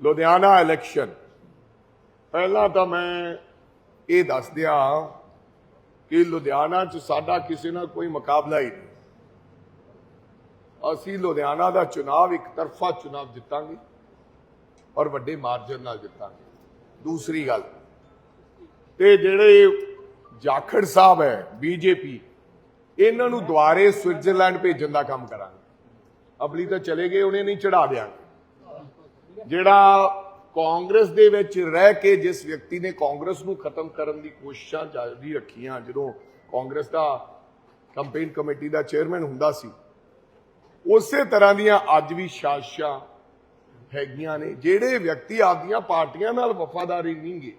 Ludhiana election ਪਹਿਲਾਂ ਤਾਂ ਮੈਂ ਇਹ ਦੱਸ ਦਿਆਂ ਕਿ ਲੁਧਿਆਣਾ 'ਚ ਸਾਡਾ ਕਿਸੇ ਨਾਲ ਕੋਈ ਮੁਕਾਬਲਾ ਹੀ ਨਹੀਂ। ਅਸੀਂ ਲੁਧਿਆਣਾ ਦਾ ਚੁਣਾਵ ਇੱਕ ਤਰਫਾ ਚੁਣਾਵ ਜਿੱਤਾਂਗੇ ਔਰ ਵੱਡੇ ਮਾਰਜਨ ਨਾਲ ਜਿੱਤਾਂਗੇ। ਦੂਸਰੀ ਗੱਲ, ਤੇ ਜਿਹੜੇ ਜਾਖੜ ਸਾਹਿਬ ਹੈ, ਬੀਜੇਪੀ, ਇਹਨਾਂ ਨੂੰ ਦੁਆਰੇ ਸਵਿਟਜ਼ਰਲੈਂਡ ਭੇਜਣ ਦਾ ਕੰਮ ਕਰਾਂਗੇ। ਅਬਲੀ ਤਾਂ ਚਲੇ ਗਏ, ਉਹਨੇ ਨਹੀਂ ਚੜਾ ਦਿਆਂਗੇ। ਜਿਹੜਾ ਕਾਂਗਰਸ ਦੇ ਵਿੱਚ ਰਹਿ ਕੇ ਜਿਸ ਵਿਅਕਤੀ ਨੇ ਕਾਂਗਰਸ ਨੂੰ ਖਤਮ ਕਰਨ ਦੀ ਕੋਸ਼ਿਸ਼ਾਂ ਜਾਰੀ ਰੱਖੀਆਂ, ਜਦੋਂ ਕਾਂਗਰਸ ਦਾ ਕੰਪੇਨ ਕਮੇਟੀ ਦਾ ਚੇਅਰਮੈਨ ਹੁੰਦਾ ਸੀ, ਉਸੇ ਤਰ੍ਹਾਂ ਦੀਆਂ ਅੱਜ ਵੀ ਸਾਜ਼ਿਸ਼ਾਂ ਹੈਗੀਆਂ ਨੇ, ਜਿਹੜੇ ਵਿਅਕਤੀ ਆਪਦੀਆਂ ਪਾਰਟੀਆਂ ਨਾਲ ਵਫਾਦਾਰੀ ਨਹੀਂਗੇ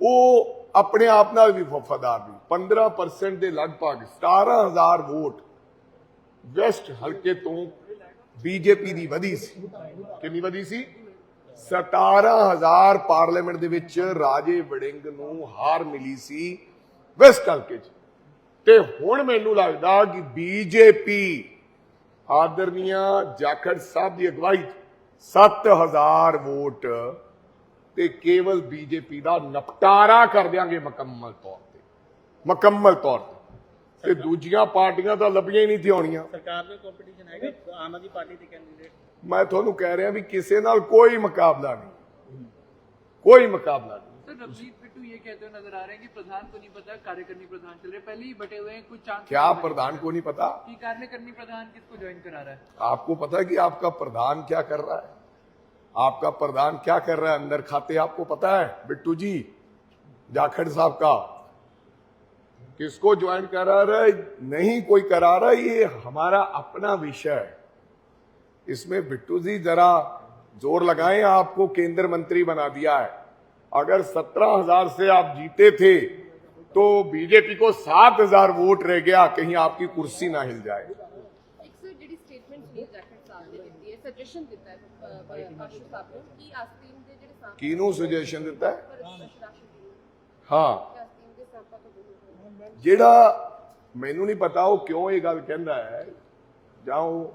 ਉਹ ਆਪਣੇ ਆਪ ਨਾਲ ਵੀ ਵਫਾਦਾਰ ਨਹੀਂ 15% ਦੇ ਲਗਭਗ 17000 ਵੋਟ ਵੈਸਟ ਹਲਕੇ ਤੋਂ ਬੀਜੇਪੀ ਦੀ ਵਧੀ ਸੀ। ਕਿੰਨੀ ਵਧੀ ਸੀ? 17000 ਪਾਰਲੀਮੈਂਟ ਦੇ ਵਿੱਚ ਰਾਜੇ ਵੜਿੰਗ ਨੂੰ ਹਾਰ ਮਿਲੀ ਸੀ ਵੈਸਟ ਹਲਕੇ 'ਚ। ਤੇ ਹੁਣ ਮੈਨੂੰ ਲੱਗਦਾ ਕਿ ਬੀਜੇਪੀ ਆਦਰਨੀਆ ਜਾਖੜ ਸਾਹਿਬ ਦੀ ਅਗਵਾਈ 'ਚ 7000 ਵੋਟ ਤੇ ਕੇਵਲ ਬੀਜੇਪੀ ਦਾ ਨਿਪਟਾਰਾ ਕਰ ਦਿਆਂਗੇ ਮੁਕੰਮਲ ਤੌਰ ਤੇ। ਮੁਕੰਮਲ ਤੌਰ ਤੇ। ਤੇ ਦੂਜੀਆਂ ਪਾਰਟੀਆਂ ਤਾਂ ਲੱਭੀਆਂ ਹੀ ਨਹੀਂ ਥੀ ਹੋਣੀਆਂ ਸਰਕਾਰ ਦਾ ਕੰਪੀਟੀਸ਼ਨ ਹੈਗਾ ਆਮ ਆਦਮੀ ਪਾਰਟੀ ਦੇ ਕੈਂਡੀਡੇਟ ਮੈਂ ਤੁਹਾਨੂੰ ਕਹਿ ਰਿਹਾ ਵੀ ਕਿਸੇ ਨਾਲ ਕੋਈ ਮੁਕਾਬਲਾ ਨਹੀਂ ਕੋਈ ਮੁਕਾਬਲਾ ਨਹੀਂ सर रवनीत बिट्टू ये कहते हुए नजर आ रहे हैं कि प्रधान को नहीं पता कार्यकारिणी प्रधान चल रहे पहले ही बटे हुए हैं कुछ चांस क्या प्रधान को नहीं पता कि कार्यकारिणी प्रधान किसको ज्वाइन करा रहा है आपको पता है कि आपका प्रधान क्या कर रहा है आपका प्रधान क्या कर रहा है अंदर खाते आपको पता है बिट्टू जी जाखड़ साहब का किसको ज्वाइन करा रहा है? नहीं कोई करा रहा है। ये हमारा अपना विषय है। इसमें बिट्टू जी जरा ज़ोर लगाएँ आपको केंद्र मंत्री बना दिया है। अगर सत्रह हज़ार से आप जीते थे तो बीजेपी को सात हज़ार वोट रह गया कहीं आपकी कुर्सी ना हिल जाए। किनू सजेशन देता है? हाँ। ਜਿਹੜਾ ਮੈਨੂੰ ਨਹੀਂ ਪਤਾ ਉਹ ਕਿਉਂ ਇਹ ਗੱਲ ਕਹਿੰਦਾ ਹੈ, ਜਾਂ ਉਹ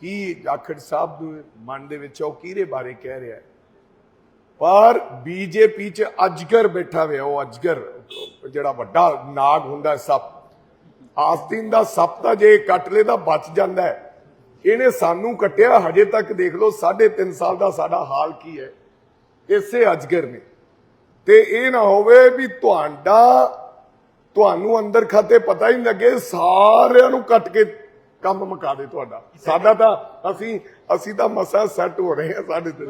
ਕੀ ਜਾਖੜ ਸਾਹਿਬ ਦੇ ਮਨ ਦੇ ਵਿੱਚ ਉਹ ਕਿਹਦੇ ਬਾਰੇ ਕਹਿ ਰਿਹਾ ਹੈ? ਪਰ ਬੀਜੇਪੀ ਚ ਅਜਗਰ ਬੈਠਾ ਹੋਇਆ, ਉਹ ਅਜਗਰ, ਜਿਹੜਾ ਵੱਡਾ ਨਾਗ ਹੁੰਦਾ ਸੱਪ ਆਸਤੀਨ ਦਾ ਸੱਪ ਤਾਂ ਜੇ ਕੱਟ ਲੇ ਤਾਂ ਬਚ ਜਾਂਦਾ ਹੈ, ਇਹਨੇ ਸਾਨੂੰ ਕੱਟਿਆ, ਹਜੇ ਤੱਕ ਦੇਖ ਲਓ 3.5 ਸਾਲ ਦਾ ਸਾਡਾ ਹਾਲ ਕੀ ਹੈ, ਇਸੇ ਅਜਗਰ ਨੇ। ਤੇ ਇਹ ਨਾ ਹੋਵੇ ਵੀ ਤੁਹਾਡਾ ਤੁਹਾਨੂੰ ਅੰਦਰ ਖਾਤੇ ਪਤਾ ਹੀ ਨਹੀਂ ਲੱਗੇ ਸਾਰਿਆਂ ਨੂੰ ਕੱਟ ਕੇ ਕੰਮ ਮੁਕਾ ਦੇ ਤੁਹਾਡਾ। ਸਾਡਾ ਤਾਂ ਅਸੀਂ ਅਸੀਂ ਤਾਂ ਮਸਾ ਸੈੱਟ ਹੋ ਰਹੇ ਹਾਂ ਸਾਡੇ ਤੇ।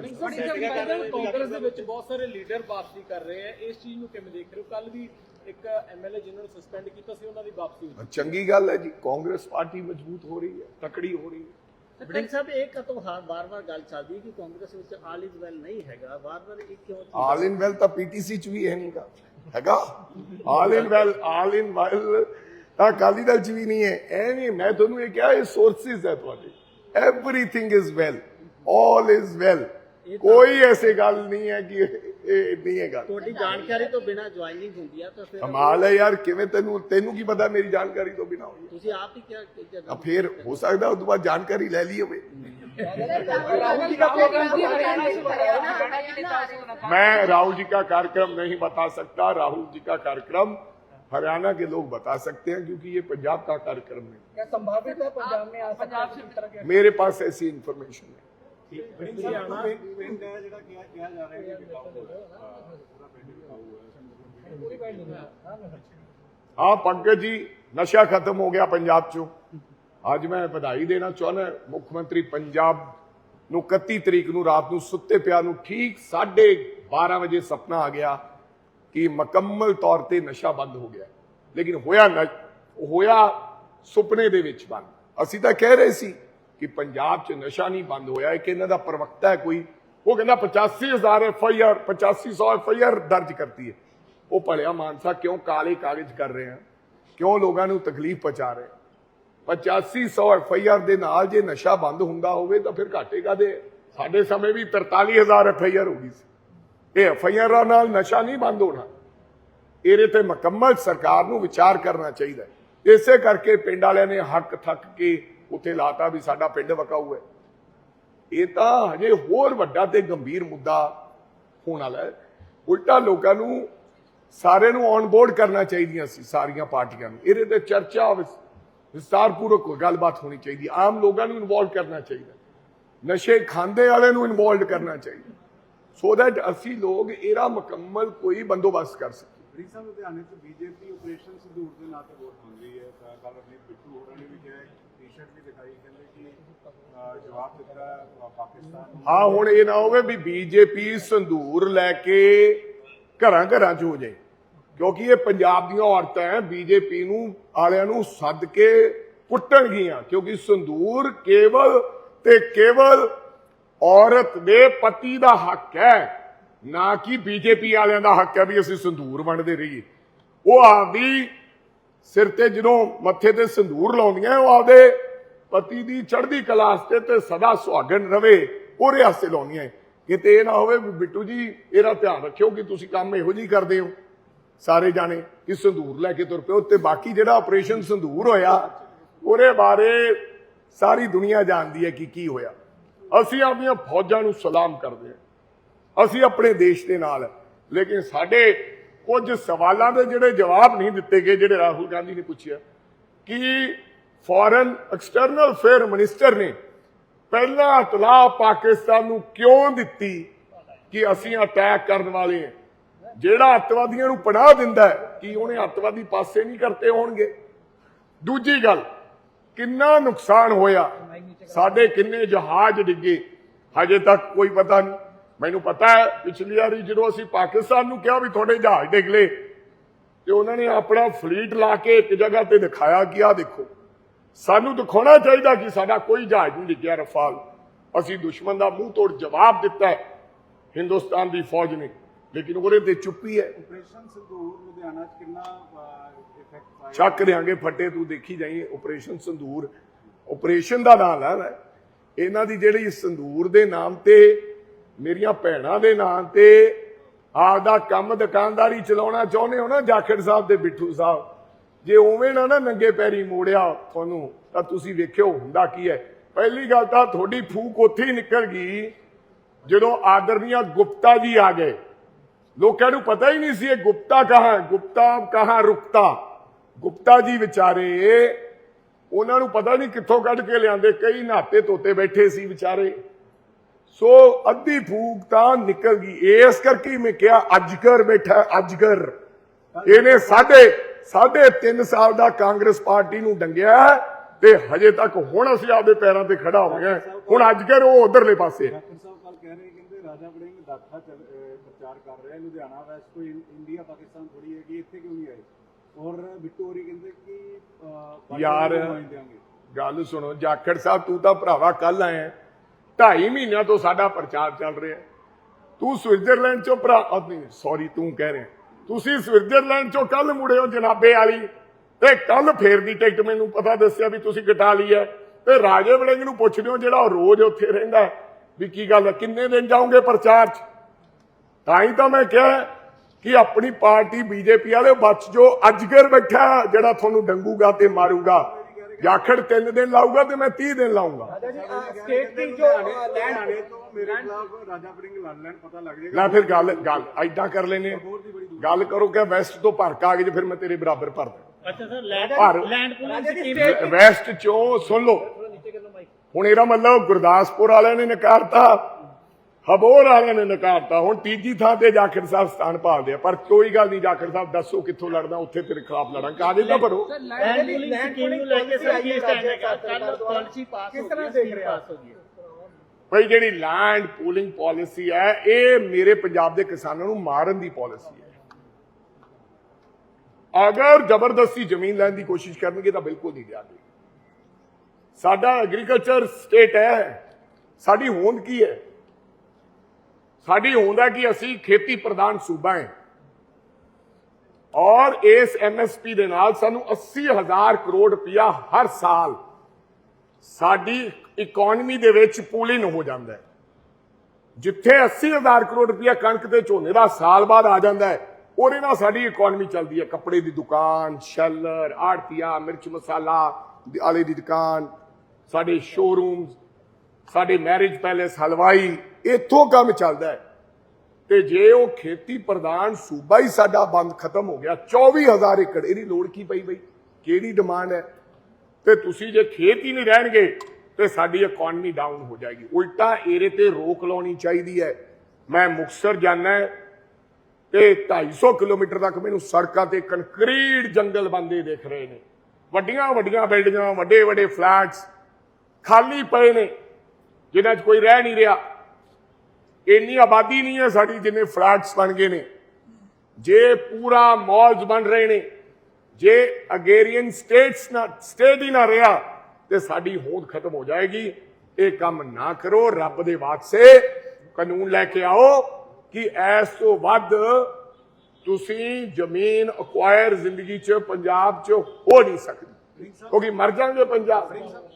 ਕਾਂਗਰਸ ਦੇ ਵਿੱਚ ਬਹੁਤ ਸਾਰੇ ਲੀਡਰ ਵਾਪਸੀ ਕਰ ਰਹੇ ਆ। ਇਸ ਚੀਜ਼ ਨੂੰ ਕਿਵੇਂ ਦੇਖ ਰਹੇ ਹੋ? ਕੱਲ ਵੀ ਇੱਕ ਐਮਐਲਏ ਜਿਨ੍ਹਾਂ ਨੂੰ ਸਸਪੈਂਡ ਕੀਤਾ ਸੀ ਉਹਨਾਂ ਦੀ ਵਾਪਸੀ ਹੋਈ। ਚੰਗੀ ਗੱਲ ਹੈ ਜੀ ਕਾਂਗਰਸ ਪਾਰਟੀ ਮਜ਼ਬੂਤ ਹੋ ਰਹੀ ਹੈ ਤਕੜੀ ਹੋ ਰਹੀ ਹੈ। ਬੜਿੰਗ ਸਾਹਿਬ ਇਹ ਕਦੋਂ ਵਾਰ-ਵਾਰ ਗੱਲ ਚੱਲਦੀ ਹੈ ਕਿ ਕਾਂਗਰਸ ਵਿੱਚ ਆਲ ਇਜ਼ ਵੈਲ ਨਹੀਂ ਹੈਗਾ। ਵਾਰ-ਵਾਰ ਇਹ ਕਿਉਂ ਆਲ ਇਨ ਵੈਲ ਤਾਂ ਪੀਟੀਸੀ ਚ ਵੀ ਹੈ ਨਹੀਂਗਾ ਹੈਗਾ ਆਲ ਇਨ ਵੈਲ ਆਲ ਇਨ ਵੈਲ ਤਾਂ ਅਕਾਲੀ ਦਲ ਚ ਵੀ ਨਹੀਂ ਹੈ ਐ ਨਹੀਂ ਮੈਂ ਤੁਹਾਨੂੰ ਇਹ ਕਿਹਾ ਇਹ ਸੋਰਸਿਸ ਹੈ ਤੁਹਾਡੇ everything is well all is well ਕੋਈ ਐਸੀ ਗੱਲ ਨਹੀਂ ਹੈ ਕਿ ਇਹ ਨਹੀਂ ਹੈ ਗੱਲ ਤੁਹਾਡੀ ਜਾਣਕਾਰੀ ਤੋਂ ਬਿਨਾਂ ਜੁਆਇਨਿੰਗ ਹੁੰਦੀ ਆ ਤਾਂ ਫਿਰ ਕਮਾਲ ਹੈ ਯਾਰ ਕਿਵੇਂ ਤੈਨੂੰ ਤੈਨੂੰ ਕੀ ਪਤਾ ਮੇਰੀ ਜਾਣਕਾਰੀ ਤੋਂ ਬਿਨਾ ਹੋਈ ਤੁਸੀਂ ਆਪ ਹੀ ਕਿਹਾ ਫਿਰ ਹੋ ਸਕਦਾ ਉਸ ਤੋਂ ਬਾਅਦ ਜਾਣਕਾਰੀ ਲੈ ਲਈ ਹੋਵੇ मैं राहुल जी का कार्यक्रम नहीं बता सकता राहुल जी का कार्यक्रम हरियाणा के लोग बता सकते हैं क्योंकि ये पंजाब का कार्यक्रम है क्या संभावित है पंजाब में आ है मेरे पास ऐसी तो इन्फॉर्मेशन है हाँ पंकज जी नशा खत्म हो गया पंजाब चो। आज मैं बधाई देना चाहना मुख्यमंत्री पंजाब ਨੂੰ 31 ਤਰੀਕ ਨੂੰ ਰਾਤ ਨੂੰ ਸੁੱਤੇ ਪਿਆ ਨੂੰ ਠੀਕ 12:30 ਵਜੇ ਸੁਪਨਾ ਆ ਗਿਆ ਕਿ ਮੁਕੰਮਲ ਤੌਰ ਤੇ ਨਸ਼ਾ ਬੰਦ ਹੋ ਗਿਆ। ਲੇਕਿਨ ਹੋਇਆ ਨਾ, ਹੋਇਆ ਸੁਪਨੇ ਦੇ ਵਿੱਚ ਬੰਦ। ਅਸੀਂ ਤਾਂ ਕਹਿ ਰਹੇ ਸੀ ਕਿ ਪੰਜਾਬ 'ਚ ਨਸ਼ਾ ਨਹੀਂ ਬੰਦ ਹੋਇਆ ਕਿ ਇਹਨਾਂ ਦਾ ਪ੍ਰਵਕਤਾ ਹੈ ਕੋਈ, ਉਹ ਕਹਿੰਦਾ 85000 F I R 8500 F I R ਦਰਜ ਕਰਤੀ ਹੈ। ਉਹ ਭਲਿਆ ਮਾਨਸਾ ਕਿਉਂ ਕਾਲੇ ਕਾਗਜ਼ ਕਰ ਰਹੇ ਆ? ਕਿਉਂ ਲੋਕਾਂ ਨੂੰ ਤਕਲੀਫ ਪਹੁੰਚਾ ਰਹੇ ਆ? 8500 ਐਫ ਆਈ ਆਰ ਦੇ ਨਾਲ ਜੇ ਨਸ਼ਾ ਬੰਦ ਹੁੰਦਾ ਹੋਵੇ ਤਾਂ ਫਿਰ ਘਾਟੇ ਕਾਦੇ ਸਾਡੇ ਸਮੇਂ ਵੀ 43000 ਐਫ ਹੋ ਗਈ ਸੀ। ਇਹ ਐਫ ਨਾਲ ਨਸ਼ਾ ਨਹੀਂ ਬੰਦ ਹੋਣਾ। ਇਹਦੇ ਤੇ ਮੁਕੰਮਲ ਸਰਕਾਰ ਨੂੰ ਵਿਚਾਰ ਕਰਨਾ ਚਾਹੀਦਾ ਇਸੇ ਕਰਕੇ ਪਿੰਡ ਵਾਲਿਆਂ ਨੇ ਹੱਕ ਥੱਕ ਕੇ ਉੱਥੇ ਲਾਤਾ ਵੀ ਸਾਡਾ ਪਿੰਡ ਵਕਾਊ ਹੈ। ਇਹ ਤਾਂ ਹਜੇ ਹੋਰ ਵੱਡਾ ਤੇ ਗੰਭੀਰ ਮੁੱਦਾ ਹੋਣ ਵਾਲਾ ਉਲਟਾ ਲੋਕਾਂ ਨੂੰ ਸਾਰਿਆਂ ਨੂੰ ਔਨ ਬੋਰਡ ਕਰਨਾ ਚਾਹੀਦੀਆਂ ਸੀ ਸਾਰੀਆਂ ਪਾਰਟੀਆਂ ਨੂੰ। ਇਹਦੇ ਤੇ ਚਰਚਾ ਹੋਵੇ। ਵਿਸਤਾਰਪੂਰਵਕ ਗੱਲਬਾਤ ਹੋਣੀ ਚਾਹੀਦੀ। ਆਮ ਲੋਕਾਂ ਨੂੰ ਇਨਵੋਲਵ ਕਰਨਾ ਚਾਹੀਦਾ। ਨਸ਼ੇ ਖਾਂਦੇ ਵਾਲੇ ਨੂੰ ਇਨਵੋਲਵ ਕਰਨਾ ਚਾਹੀਦਾ। ਸੋ ਦੈਟ ਅਸੀਂ ਲੋਕ ਇਹਦਾ ਮੁਕੰਮਲ ਕੋਈ ਬੰਦੋਬਸਤ ਕਰ ਸਕੀਏ। ਰੀਸਾ ਲੁਧਿਆਣੇ ਚ ਬੀਜੇਪੀ ਆਪਰੇਸ਼ਨ ਸੰਦੂਰ ਦੇ ਨਾਂ ਤੇ ਵੋਟ ਮੰਗ ਰਹੀ ਹੈ। ਤਾਂ ਕੱਲ ਅਮਰੀਕ ਬਿੱਟੂ ਹੋਰਾਂ ਨੇ ਵੀ ਕਿਹਾ ਟੀ-ਸ਼ਰਟ ਵੀ ਦਿਖਾਈ ਕਹਿੰਦੇ ਕਿ ਅਹ, ਜਵਾਬ ਦਿੱਤਾ ਹੈ, ਅਹ, ਪਾਕਿਸਤਾਨ ਨੂੰ। ਹਾਂ ਹੁਣ ਇਹ ਨਾ ਹੋਵੇ ਵੀ ਬੀਜੇਪੀ ਸੰਧੂਰ ਲੈ ਕੇ ਘਰਾਂ ਘਰਾਂ 'ਚ ਹੋ ਜਾਏ। ਕਿਉਂਕਿ ਇਹ ਪੰਜਾਬ ਦੀਆਂ ਔਰਤਾਂ ਹੈ ਬੀਜੇਪੀ ਨੂੰ ਆਲਿਆਂ ਨੂੰ ਸੱਦ ਕੇ ਕੁੱਟਣਗੀਆਂ। ਕਿਉਂਕਿ ਸੰਧੂਰ ਕੇਵਲ ਤੇ ਕੇਵਲ ਔਰਤ ਦੇ ਪਤੀ ਦਾ ਹੱਕ ਹੈ ਨਾ ਕਿ ਬੀਜੇਪੀ ਵਾਲਿਆਂ ਦਾ ਹੱਕ ਹੈ ਵੀ ਅਸੀਂ ਸੰਧੂਰ ਵੰਡਦੇ ਰਹੀਏ। ਉਹ ਆਪਦੀ ਸਿਰ ਤੇ ਜਦੋਂ ਮੱਥੇ ਤੇ ਸੰਧੂਰ ਲਾਉਂਦੀਆਂ, ਉਹ ਆਪਦੇ ਪਤੀ ਦੀ ਚੜ੍ਹਦੀ ਕਲਾਸ ਤੇ ਤੇ ਸਦਾ ਸੁਹਾਗਣ ਰਵੇ ਉਹਦੇ ਵਾਸਤੇ ਲਾਉਂਦੀਆਂ ਕਿਤੇ ਇਹ ਨਾ ਹੋਵੇ ਬਿੱਟੂ ਜੀ, ਇਹਦਾ ਧਿਆਨ ਰੱਖਿਓ ਕਿ ਤੁਸੀਂ ਕੰਮ ਇਹੋ ਜਿਹੀ ਕਰਦੇ ਹੋ। ਸਾਰੇ ਜਾਣੇ ਕਿ ਸੰਧੂਰ ਲੈ ਕੇ ਤੁਰ ਪਏ। ਤੇ ਬਾਕੀ ਜਿਹੜਾ ਆਪਰੇਸ਼ਨ ਸੰਧੂਰ ਹੋਇਆ, ਉਹਦੇ ਬਾਰੇ ਸਾਰੀ ਦੁਨੀਆ ਜਾਣਦੀ ਹੈ ਕਿ ਕੀ ਹੋਇਆ। ਅਸੀਂ ਆਪਣੀਆਂ ਫੌਜਾਂ ਨੂੰ ਸਲਾਮ ਕਰਦੇ ਹਾਂ। ਅਸੀਂ ਆਪਣੇ ਦੇਸ਼ ਦੇ ਨਾਲ ਲੇਕਿਨ ਸਾਡੇ ਕੁਝ ਸਵਾਲਾਂ ਦੇ ਜਿਹੜੇ ਜਵਾਬ ਨਹੀਂ ਦਿੱਤੇ ਗਏ, ਜਿਹੜੇ ਰਾਹੁਲ ਗਾਂਧੀ ਨੇ ਪੁੱਛਿਆ, ਕਿ ਫੋਰਨ ਐਕਸਟਰਨਲ ਅਫੇਅਰ ਮਿਨਿਸਟਰ ਨੇ ਪਹਿਲਾਂ ਇਤਲਾਹ ਪਾਕਿਸਤਾਨ ਨੂੰ ਕਿਉਂ ਦਿੱਤੀ ਕਿ ਅਸੀਂ ਅਟੈਕ ਕਰਨ ਵਾਲੇ ਹਾਂ? ਜਿਹੜਾ ਅੱਤਵਾਦੀਆਂ ਨੂੰ ਪਨਾਹ ਦਿੰਦਾ ਹੈ ਕਿ ਉਹਨੇ ਅੱਤਵਾਦੀ ਪਾਸੇ ਨਹੀਂ ਕਰਤੇ ਹੋਣਗੇ। ਦੂਜੀ ਗੱਲ, ਕਿੰਨਾ ਨੁਕਸਾਨ ਹੋਇਆ? ਸਾਡੇ ਕਿੰਨੇ ਜਹਾਜ਼ ਡਿੱਗੇ? ਹਜੇ ਤੱਕ ਕੋਈ ਪਤਾ ਨਹੀਂ। ਮੈਨੂੰ ਪਤਾ ਹੈ, ਪਿਛਲੀ ਵਾਰੀ ਜਦੋਂ ਅਸੀਂ ਪਾਕਿਸਤਾਨ ਨੂੰ ਕਿਹਾ ਵੀ ਤੁਹਾਡੇ ਜਹਾਜ਼ ਡਿੱਗ ਲਏ, ਤੇ ਉਹਨਾਂ ਨੇ ਆਪਣਾ ਫਲੀਟ ਲਾ ਕੇ ਇੱਕ ਜਗ੍ਹਾ ਤੇ ਦਿਖਾਇਆ ਕਿ ਆਹ ਦੇਖੋ। ਸਾਨੂੰ ਦਿਖਾਉਣਾ ਚਾਹੀਦਾ ਕਿ ਸਾਡਾ ਕੋਈ ਜਹਾਜ਼ ਨਹੀਂ ਡਿੱਗਿਆ, ਰਫਾਲ। ਅਸੀਂ ਦੁਸ਼ਮਣ ਦਾ ਮੂੰਹ ਤੋੜ ਜਵਾਬ ਦਿੱਤਾ ਹੈ। ਹਿੰਦੁਸਤਾਨ ਦੀ ਫੌਜ ਨੇ ਲੇਕਿਨ ਉਹਦੇ ਤੇ ਚੁੱਪੀ ਹੈ। ਆਪਰੇਸ਼ਨ ਸੰਦੂਰ ਲੁਧਿਆਣਾ ਚ ਕਿੰਨਾ ਇਫੈਕਟ ਪਾਇਆ? ਚੱਕ ਦਿਆਂਗੇ ਫੱਟੇ ਤੂੰ ਦੇਖੀ ਜਾਈ ਆਪਰੇਸ਼ਨ ਸੰਦੂਰ ਆਪਰੇਸ਼ਨ ਦਾ ਨਾਮ ਹੈ ਇਹਨਾਂ ਦੀ ਜਿਹੜੀ ਸੰਦੂਰ ਦੇ ਨਾਮ ਤੇ ਮੇਰੀਆਂ ਭੈਣਾਂ ਦੇ ਨਾਮ ਤੇ ਆਪਦਾ ਕੰਮ ਦੁਕਾਨਦਾਰੀ ਚਲਾਉਣਾ ਚਾਹੁੰਦੇ ਹੋ ਨਾ ਜਾਖੜ ਸਾਹਿਬ ਤੇ ਬਿੱਠੂ ਸਾਹਿਬ। ਜੇ ਉਵੇਂ ਨਾ ਨਾ ਨੰਗੇ ਪੈਰੀ ਮੋੜਿਆ ਤੁਹਾਨੂੰ ਤਾਂ ਤੁਸੀਂ ਵੇਖਿਓ ਹੁੰਦਾ ਕੀ ਹੈ। ਪਹਿਲੀ ਗੱਲ ਤਾਂ ਤੁਹਾਡੀ ਫੂਕ ਉੱਥੇ ਹੀ ਨਿਕਲ ਗਈ ਜਦੋਂ ਆਦਰਨੀਆ ਗੁਪਤਾ ਜੀ ਆ ਗਏ। ਲੋਕਾਂ ਨੂੰ ਪਤਾ ਹੀ ਨਹੀਂ ਸੀ ਇਹ ਗੁਪਤਾ ਕਹਾਂ ਗੁਪਤਾ ਕਹਾਂ ਰੁਕਤਾ? ਗੁਪਤਾ ਜੀ ਵਿਚਾਰੇ, ਉਹਨਾਂ ਨੂੰ ਪਤਾ ਨਹੀਂ ਕਿੱਥੋਂ ਕੱਢ ਕੇ ਲਿਆਂਦੇ, ਕਈ ਨਾਤੇ ਤੋਤੇ ਬੈਠੇ ਸੀ ਵਿਚਾਰੇ। ਸੋ ਅੱਧੀ ਫੂਕ ਤਾਂ ਨਿਕਲ ਗਈ। ਇਸ ਕਰਕੇ ਮੈਂ ਕਿਹਾ ਅਜਗਰ ਬੈਠਾ ਅਜਗਰ ਇਹਨੇ ਸਾਡੇ ਸਾਢੇ 3 ਸਾਲ ਦਾ ਕਾਂਗਰਸ ਪਾਰਟੀ ਨੂੰ ਡੰਗਿਆ ਤੇ ਹਜੇ ਤੱਕ ਹੁਣ ਅਸੀਂ ਆਪਦੇ ਪੈਰਾਂ ਤੇ ਖੜਾ ਹੋ ਗਏ ਹੁਣ ਅਜਗਰ ਉਹ ਉਧਰਲੇ ਪਾਸੇ ਡਾਕਟਰ ਸਾਹਿਬ ਕੱਲ ਕਹਿ ਰਹੇ ਕਹਿੰਦੇ ਰਾਜਾ ਵੜਿੰਗ ਦਾਖਾ ਪ੍ਰਚਾਰ ਕਰ ਰਿਹਾ ਲੁਧਿਆਣਾ ਵੈਸਟ ਕੋਈ ਇੰਡੀਆ ਪਾਕਿਸਤਾਨ ਥੋੜੀ ਹੈਗੀ ਇੱਥੇ ਕਿਉਂ ਨਹੀਂ ਆਏ? ਔਰ ਬਿੱਟੂ ਹੋਰੀ ਕਹਿੰਦੇ ਕਿ ਯਾਰ ਗੱਲ ਸੁਣੋ ਜਾਖੜ ਸਾਹਿਬ ਤੂੰ ਤਾਂ ਭਰਾਵਾ ਕੱਲ ਆਇਆ ਢਾਈ ਮਹੀਨਿਆਂ ਤੋਂ ਸਾਡਾ ਪ੍ਰਚਾਰ ਚੱਲ ਰਿਹਾ ਤੂੰ ਸਵਿਟਜ਼ਰਲੈਂਡ ਚੋਂ ਭਰਾ ਸੌਰੀ ਤੂੰ ਕਹਿ ਰਿਹਾ। ਤੁਸੀਂ ਸਵਿਟਜ਼ਰਲੈਂਡ ਚੋਂ ਕੱਲ ਮੁੜੇ ਹੋ ਜਨਾਬੇ ਵਾਲੀ। ਤੇ ਕੱਲ ਫੇਰ ਦੀ ਟਿਕਟ ਮੈਨੂੰ ਪਤਾ ਦੱਸਿਆ ਵੀ ਤੁਸੀਂ ਕਟਾ ਲਈ ਹੈ। ਤੇ ਰਾਜੇ ਵੜਿੰਗ ਨੂੰ ਪੁੱਛਦੇ ਹੋ ਜਿਹੜਾ ਉਹ ਰੋਜ਼ ਉੱਥੇ ਰਹਿੰਦਾ ਵੀ ਕੀ ਗੱਲ ਹੈ ਕਿੰਨੇ ਦਿਨ ਜਾਓਗੇ ਪ੍ਰਚਾਰ 'ਚ? ਤਾਂ ਹੀ ਤਾਂ ਮੈਂ ਕਿਹਾ ਕਿ ਆਪਣੀ ਪਾਰਟੀ ਬੀਜੇਪੀ ਵਾਲੇ ਬਚ ਜੋ ਅਜਗਰ ਬੈਠਾ ਜਿਹੜਾ ਤੁਹਾਨੂੰ ਡੰਗੂਗਾ ਤੇ ਮਾਰੂਗਾ। ਜਾਖੜ 3 ਦਿਨ ਲਾਊਗਾ ਤੇ ਮੈਂ 30 ਦਿਨ ਲਾਊਗਾ। ਸਟੇਟ ਦੀ ਜੋ ਲੁਧਿਆਣੇ ਲੈਂਡ ਤੋਂ ਮੇਰੇ ਖਿਲਾਫ ਰਾਜਾ ਵੜਿੰਗ ਲੜ ਲੈਣ ਪਤਾ ਲੱਗ ਜਾਏਗਾ। ਨਾ ਫਿਰ ਗੱਲ ਗੱਲ ਐਦਾਂ ਕਰ ਲੈਨੇ ਗੱਲ ਕਰੋ ਕਿ ਵੈਸਟ ਤੋਂ ਭਰ ਕਾਗਜ਼ ਫਿਰ ਮੈਂ ਤੇਰੇ ਬਰਾਬਰ ਭਰ ਦਾਂ ਅੱਛਾ sir land land state- west ਚੋਂ ਸੁਣ ਲਓ। ਹੁਣ ਇਹਦਾ ਮਤਲਬ ਗੁਰਦਾਸਪੁਰ ਵਾਲਿਆਂ ਨੇ ਨਕਾਰਤਾ। ਹਬੋਰ ਵਾਲਿਆਂ ਨੇ ਨਕਾਰਤਾ। ਹੁਣ ਤੀਜੀ ਥਾਂ ਤੇ ਜਾਖੜ ਸਾਹਿਬ ਸਥਾਨ ਭਾਲਦੇ ਆ। ਪਰ ਕੋਈ ਗੱਲ ਨਹੀਂ ਜਾਖੜ ਸਾਹਿਬ ਦੱਸੋ ਕਿੱਥੋਂ ਲੜਨਾ ਉੱਥੇ ਤੇਰੇ ਖਿਲਾਫ ਲੜਾਂ। ਕਾਗਜ਼ ਤਾਂ ਭਰੋ। ਭਈ ਜਿਹੜੀ ਲੈਂਡ ਪੂਲਿੰਗ ਪਾਲਿਸੀ ਹੈ ਇਹ ਮੇਰੇ ਪੰਜਾਬ ਦੇ ਕਿਸਾਨਾਂ ਨੂੰ ਮਾਰਨ ਦੀ ਪਾਲਿਸੀ ਹੈ। ਅਗਰ ਜ਼ਬਰਦਸਤੀ ਜ਼ਮੀਨ ਲੈਣ ਦੀ ਕੋਸ਼ਿਸ਼ ਕਰਨਗੇ ਤਾਂ ਬਿਲਕੁਲ ਨਹੀਂ ਦਿਆਂਗੇ ਸਾਡਾ ਐਗਰੀਕਲਚਰ ਸਟੇਟ ਹੈ। ਸਾਡੀ ਹੋਂਦ ਕੀ ਹੈ? ਸਾਡੀ ਹੁੰਦਾ ਕਿ ਅਸੀਂ ਖੇਤੀ ਪ੍ਰਧਾਨ ਸੂਬਾ ਹੈ। ਔਰ ਇਸ ਐਮਐਸਪੀ ਦੇ ਨਾਲ ਸਾਨੂੰ 80000 ਕਰੋੜ ਰੁਪਇਆ ਹਰ ਸਾਲ ਸਾਡੀ ਇਕਨੋਮੀ ਦੇ ਵਿੱਚ ਪੂਲਿੰਗ ਹੋ ਜਾਂਦਾ ਹੈ। ਜਿੱਥੇ 80000 ਕਰੋੜ ਰੁਪਇਆ ਕਣਕ ਤੇ ਝੋਨੇ ਦਾ ਸਾਲ ਬਾਅਦ ਆ ਜਾਂਦਾ ਹੈ, ਉਹਦੇ ਨਾਲ ਸਾਡੀ ਇਕਨੋਮੀ ਚੱਲਦੀ ਹੈ। ਕੱਪੜੇ ਦੀ ਦੁਕਾਨ, ਸ਼ੈਲਰ, ਆੜਤੀਆ, ਮਿਰਚ ਮਸਾਲਾ ਆਲੇ ਦੀ ਦੁਕਾਨ, ਸਾਡੇ ਸ਼ੋਰੂਮਸ ਸਾਡੇ ਮੈਰਿਜ ਪੈਲੇਸ ਹਲਵਾਈ ਇੱਥੋਂ ਕੰਮ ਚੱਲਦਾ ਹੈ। ਤੇ ਜੇ ਉਹ ਖੇਤੀ ਪ੍ਰਧਾਨ ਸੂਬਾ ਹੀ ਸਾਡਾ ਬੰਦ ਖਤਮ ਹੋ ਗਿਆ 24000 ਏਕੜ, ਇਹਦੀ ਲੋੜ ਕੀ ਪਈ ਬਈ? ਕਿਹੜੀ ਡਿਮਾਂਡ ਹੈ? ਤੇ ਤੁਸੀਂ ਜੇ ਖੇਤ ਹੀ ਨਹੀਂ ਰਹਿਣਗੇ, ਤੇ ਸਾਡੀ ਇਕਨੋਮੀ ਡਾਊਨ ਹੋ ਜਾਏਗੀ। ਉਲਟਾ ਇਹਦੇ ਤੇ ਰੋਕ ਲਾਉਣੀ ਚਾਹੀਦੀ ਹੈ। ਮੈਂ ਮੁਕਸਰ ਜਾਣਾ ਤੇ 250 ਕਿਲੋਮੀਟਰ ਤੱਕ ਮੈਨੂੰ ਸੜਕਾਂ ਤੇ ਕੰਕਰੀਟ ਜੰਗਲ ਬੰਦੇ ਦਿਖ ਰਹੇ ਨੇ। ਵੱਡੀਆਂ ਵੱਡੀਆਂ ਬਿਲਡਿੰਗਾਂ ਵੱਡੇ ਵੱਡੇ ਫਲੈਟਸ ਖਾਲੀ ਪਏ ਨੇ। ਜਿਨ੍ਹਾਂ 'ਚ ਕੋਈ ਰਹਿ ਨਹੀਂ ਰਿਹਾ। ਇੰਨੀ ਆਬਾਦੀ ਨਹੀਂ ਹੈ ਸਾਡੀ ਜਿੰਨੇ ਫਲੈਟਸ ਬਣ ਗਏ ਨੇ। ਜੇ ਪੂਰਾ ਮਾਲਸ ਬਣ ਰਹੇ ਨੇ ਜੇ ਅਗੇਰੀਅਨ ਸਟੇਟਸ ਨਾ ਸਟੇਟ ਹੀ ਨਾ ਰਿਹਾ ਤੇ ਸਾਡੀ ਹੋਂਦ ਖਤਮ ਹੋ ਜਾਏਗੀ। ਇਹ ਕੰਮ ਨਾ ਕਰੋ ਰੱਬ ਦੇ ਵਾਸਤੇ ਕਾਨੂੰਨ ਲੈ ਕੇ ਆਓ ਕਿ ਐਸ ਤੋਂ ਵੱਧ ਤੁਸੀਂ ਜ਼ਮੀਨ ਅਕਵਾਇਰ ਜ਼ਿੰਦਗੀ 'ਚ ਪੰਜਾਬ 'ਚ ਹੋ ਨਹੀਂ ਸਕਦੀ। ਕਿਉਂਕਿ ਮਰ ਜਾਣਗੇ ਪੰਜਾਬ।